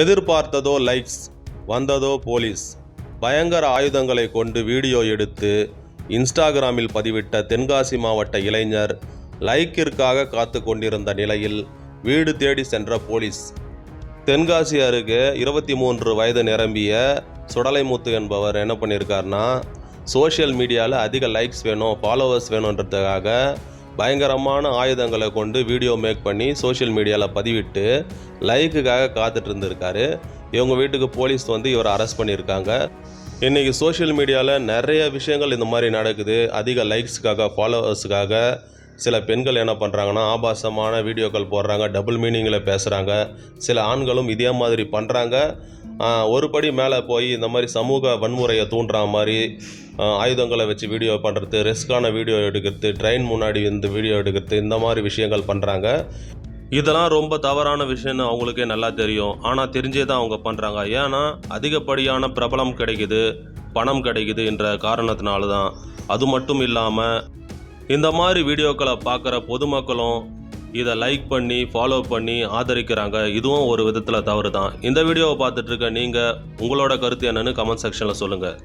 எதிர்பார்த்ததோ likes வந்ததோ police. பயங்கர ஆயுதங்களை கொண்டு வீடியோ எடுத்து இன்ஸ்டாகிராமில் பதிவிட்ட தென்காசி மாவட்ட இளைஞர் லைக்கிற்காக காத்து கொண்டிருந்த நிலையில் வீடு தேடி சென்ற போலீஸ். தென்காசி அருகே இருபத்தி மூன்று வயது நிரம்பிய சுடலைமுத்து என்பவர் என்ன பண்ணியிருக்காருனா சோஷியல் மீடியாவில் அதிக லைக்ஸ் வேணும் ஃபாலோவர்ஸ் வேணுன்றதுக்காக பயங்கரமான ஆயுதங்களை கொண்டு வீடியோ மேக் பண்ணி சோஷியல் மீடியாவில் பதிவிட்டு லைக்குக்காக காத்துட்டு இருந்திருக்காரு இவங்க வீட்டுக்கு போலீஸ் வந்து இவரை அரெஸ்ட் பண்ணியிருக்காங்க இன்றைக்கி சோஷியல் மீடியாவில் நிறைய விஷயங்கள் இந்த மாதிரி நடக்குது. அதிக லைக்ஸுக்காக ஃபாலோவர்ஸுக்காக சில பெண்கள் என்ன பண்ணுறாங்கன்னா ஆபாசமான வீடியோக்கள் போடுறாங்க டபுள் மீனிங்கில் பேசுகிறாங்க சில ஆண்களும் இதே மாதிரி பண்ணுறாங்க ஒரு படி மேலே போய் இந்த மாதிரி சமூக வன்முறையை தூண்டுற மாதிரி ஆயுதங்களை வச்சு வீடியோ பண்ணுறது ரிஸ்க்கான வீடியோ எடுக்கிறது ட்ரெயின் முன்னாடி வந்து வீடியோ எடுக்கிறது இந்த மாதிரி விஷயங்கள் பண்ணுறாங்க இதெல்லாம் ரொம்ப தவறான விஷயம்னு அவங்களுக்கே நல்லா தெரியும். ஆனால் தெரிஞ்சே தான் அவங்க பண்ணுறாங்க ஏன்னா அதிகப்படியான பிரபலம் கிடைக்குது பணம் கிடைக்குது என்ற காரணத்தினால தான். அது மட்டும் இல்லாமல் இந்த மாதிரி வீடியோக்களை பார்க்குற பொதுமக்களும் இதை லைக் பண்ணி ஃபாலோ பண்ணி ஆதரிக்கிறாங்க. இதுவும் ஒரு விதத்தில் தவறு தான் இந்த வீடியோவை பார்த்துட்டு இருக்க நீங்கள் உங்களோட கருத்து என்னன்னு கமெண்ட் செக்ஷனில் சொல்லுங்கள்